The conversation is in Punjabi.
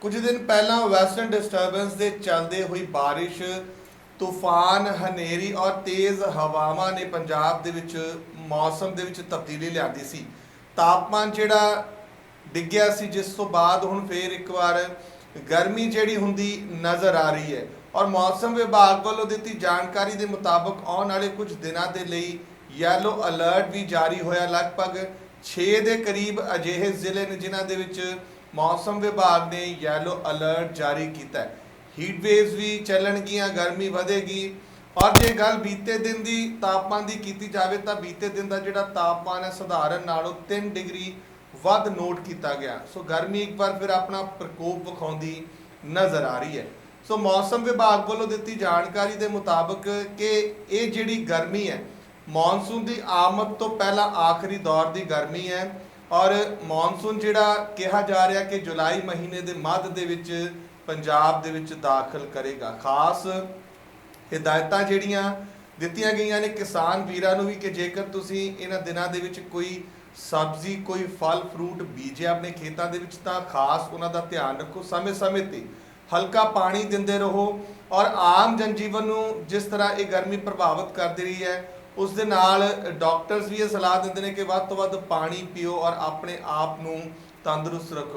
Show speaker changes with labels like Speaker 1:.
Speaker 1: ਕੁਝ ਦਿਨ ਪਹਿਲਾਂ ਵੈਸਟਰਨ ਡਿਸਟਰਬੈਂਸ ਦੇ ਚੱਲਦੇ ਹੋਈ ਬਾਰਿਸ਼, ਤੂਫਾਨ, ਹਨੇਰੀ ਔਰ ਤੇਜ਼ ਹਵਾਵਾਂ ਨੇ ਪੰਜਾਬ ਦੇ ਵਿੱਚ ਮੌਸਮ ਦੇ ਵਿੱਚ ਤਬਦੀਲੀ ਲਿਆਂਦੀ ਸੀ। ਤਾਪਮਾਨ ਜਿਹੜਾ ਡਿੱਗਿਆ ਸੀ, ਜਿਸ ਤੋਂ ਬਾਅਦ ਹੁਣ ਫੇਰ ਇੱਕ ਵਾਰ ਗਰਮੀ ਜਿਹੜੀ ਹੁੰਦੀ ਨਜ਼ਰ ਆ ਰਹੀ ਹੈ ਔਰ ਮੌਸਮ ਵਿਭਾਗ ਵੱਲੋਂ ਦਿੱਤੀ ਜਾਣਕਾਰੀ ਦੇ ਮੁਤਾਬਕ ਆਉਣ ਵਾਲੇ ਕੁਝ ਦਿਨਾਂ ਦੇ ਲਈ ਯੈਲੋ ਅਲਰਟ ਵੀ ਜਾਰੀ ਹੋਇਆ। ਲਗਭਗ 6 ਦੇ ਕਰੀਬ ਅਜਿਹੇ ਜ਼ਿਲ੍ਹੇ ਨੇ ਜਿਨ੍ਹਾਂ ਦੇ ਵਿੱਚ ਮੌਸਮ ਵਿਭਾਗ ਨੇ ਯੈਲੋ ਅਲਰਟ ਜਾਰੀ ਕੀਤਾ ਹੈ। ਹੀਟ ਵੇਵਸ ਵੀ ਚੱਲਣਗੀਆਂ, ਗਰਮੀ ਵਧੇਗੀ। ਔਰ ਜੇ ਗੱਲ ਬੀਤੇ ਦਿਨ ਦੀ ਤਾਪਮਾਨ ਦੀ ਕੀਤੀ ਜਾਵੇ ਤਾਂ ਬੀਤੇ ਦਿਨ ਦਾ ਜਿਹੜਾ ਤਾਪਮਾਨ ਹੈ, ਸਧਾਰਨ ਨਾਲੋਂ 3 ਡਿਗਰੀ ਵੱਧ ਨੋਟ ਕੀਤਾ ਗਿਆ। ਸੋ ਗਰਮੀ ਇੱਕ ਵਾਰ ਫਿਰ ਆਪਣਾ ਪ੍ਰਕੋਪ ਵਿਖਾਉਂਦੀ ਨਜ਼ਰ ਆ ਰਹੀ ਹੈ। ਸੋ ਮੌਸਮ ਵਿਭਾਗ ਵੱਲੋਂ ਦਿੱਤੀ ਜਾਣਕਾਰੀ ਦੇ ਮੁਤਾਬਕ ਕਿ ਇਹ ਜਿਹੜੀ ਗਰਮੀ ਹੈ, ਮੌਨਸੂਨ ਦੀ ਆਮਦ ਤੋਂ ਪਹਿਲਾਂ ਆਖਰੀ ਦੌਰ ਦੀ ਗਰਮੀ ਹੈ। ਔਰ ਮੌਨਸੂਨ ਜਿਹੜਾ ਕਿਹਾ ਜਾ ਰਿਹਾ ਕਿ ਜੁਲਾਈ ਮਹੀਨੇ ਦੇ ਮੱਧ ਦੇ ਵਿੱਚ ਪੰਜਾਬ ਦੇ ਵਿੱਚ ਦਾਖਲ ਕਰੇਗਾ। ਖਾਸ ਹਦਾਇਤਾਂ ਜਿਹੜੀਆਂ ਦਿੱਤੀਆਂ ਗਈਆਂ ਨੇ ਕਿਸਾਨ ਵੀਰਾਂ ਨੂੰ ਵੀ ਕਿ ਜੇਕਰ ਤੁਸੀਂ ਇਹਨਾਂ ਦਿਨਾਂ ਦੇ ਵਿੱਚ ਕੋਈ ਸਬਜ਼ੀ, ਕੋਈ ਫਲ, ਫਰੂਟ ਬੀਜਿਆ ਆਪਣੇ ਖੇਤਾਂ ਦੇ ਵਿੱਚ, ਤਾਂ ਖਾਸ ਉਹਨਾਂ ਦਾ ਧਿਆਨ ਰੱਖੋ। ਸਮੇਂ-ਸਮੇਂ ਤੇ ਹਲਕਾ ਪਾਣੀ ਦਿੰਦੇ ਰਹੋ ਔਰ ਆਮ ਜਨਜੀਵਨ ਨੂੰ ਜਿਸ ਤਰ੍ਹਾਂ ਇਹ ਗਰਮੀ ਪ੍ਰਭਾਵਿਤ ਕਰਦੀ ਰਹੀ ਹੈ ਉਸ ਦੇ ਨਾਲ ਡਾਕਟਰਸ ਵੀ ਇਹ ਸਲਾਹ ਦਿੰਦੇ ਨੇ ਕਿ ਵੱਧ ਤੋਂ ਵੱਧ ਪਾਣੀ ਪੀਓ ਔਰ ਆਪਣੇ ਆਪ ਨੂੰ ਤੰਦਰੁਸਤ ਰੱਖੋ।